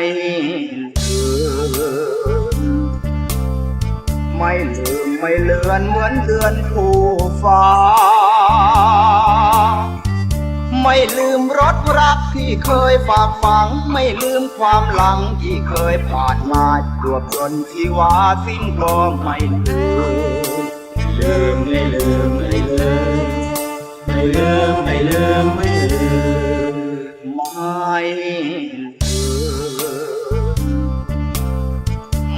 ไม่ลืมไม่ลืมไม่ลือนเหมือนเดือนผู้ฟ้า ไม่ลืมรถรักที่เคยฝากฝัง ไม่ลืมความหลังที่เคยผ่านมาจวบจนที่ว่าสิ้นก็ไม่ลืมลืมไม่ลืมไม่ลืมไม่ลืมไม่ลืม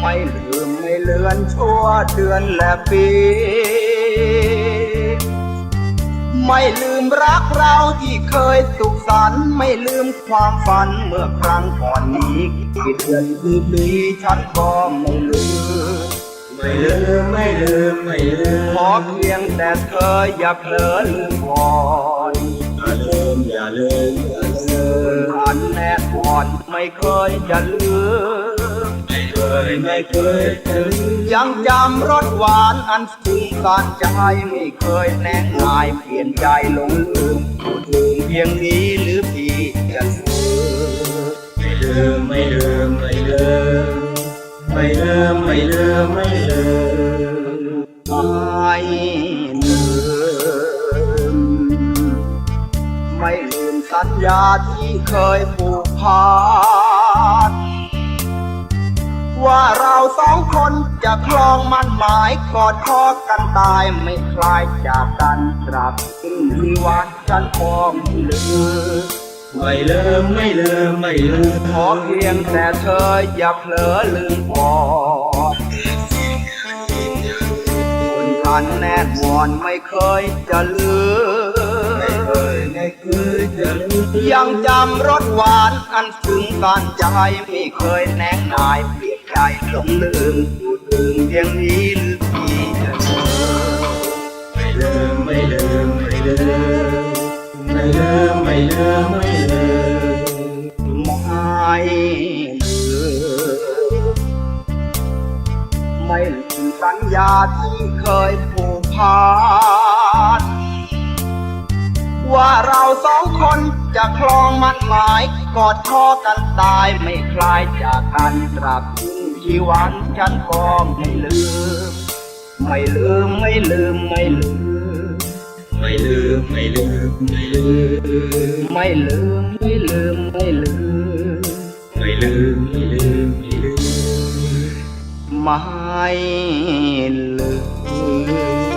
ไม่ลืมไม่เลือนชั่วเดือนและปี ไม่ลืมรักเราที่เคยสุขสันต์ไม่ลืมความฝันเมื่อครั้งก่อนนี้กี่เดือนกี่ปีฉันก็ไม่ลืมไม่ลืมไม่ลืมไม่ลืมขอเพียงแต่เธออย่าเผลอลืมก่อนอย่าลืมอย่าลืมอย่าลืมอันแน่ก่อนไม่เคยจะลืมไม่เค ยไม่เคยจะลืมยังจำรสหวานอันซึ้งการใจไม่เคยแน่งายเปลี่ยนใจหลงลืมพูดถึงเพียงนี้หรือพี่จะลืมไม่ลืมไม่ลืมไม่ลืมไม่ลืมไม่ลืมไม่ลืมไม่ลืมไม่ลืมสัญญาที่เคยผูกพัน จะคลองมันหมายกอดคอกันตายไม่คลายจากกันตราบสิ้นที่วันฉันคงไม่ลืมไม่ลืมไม่ลืมไม่ลืมขอเพียงแต่เธออย่าเผลอลืมก่อนคนทันแน่นอนไม่เคยจะลืมไม่เคยไม่เคยจะลืมยังจำรสหวานอันซึ้งการใจไม่เคยแนงนายเปลี่ยนใจหลงลืม งเพียงนี้หรือพี่จะลืมไม่ลืมไม่ลืมไม่ลืมไม่ลืมไม่ลืมไม่ลืมไม่ลืมไม่ลืมสัญญาที่เคยผูกพันว่าเราสองคนจะคลองมันหมายกอดคอกันตายไม่คลายจากกันตราบ ทิ้งชีวันฉันก็ไม่ลืม ไม่ลืมไม่ลืมไม่ลืม ไม่ลืมไม่ลืมไม่ลืม ไม่ลืมไม่ลืมไม่ลืม ไม่ลืมไม่ลืมไม่ลืมไม่ลืม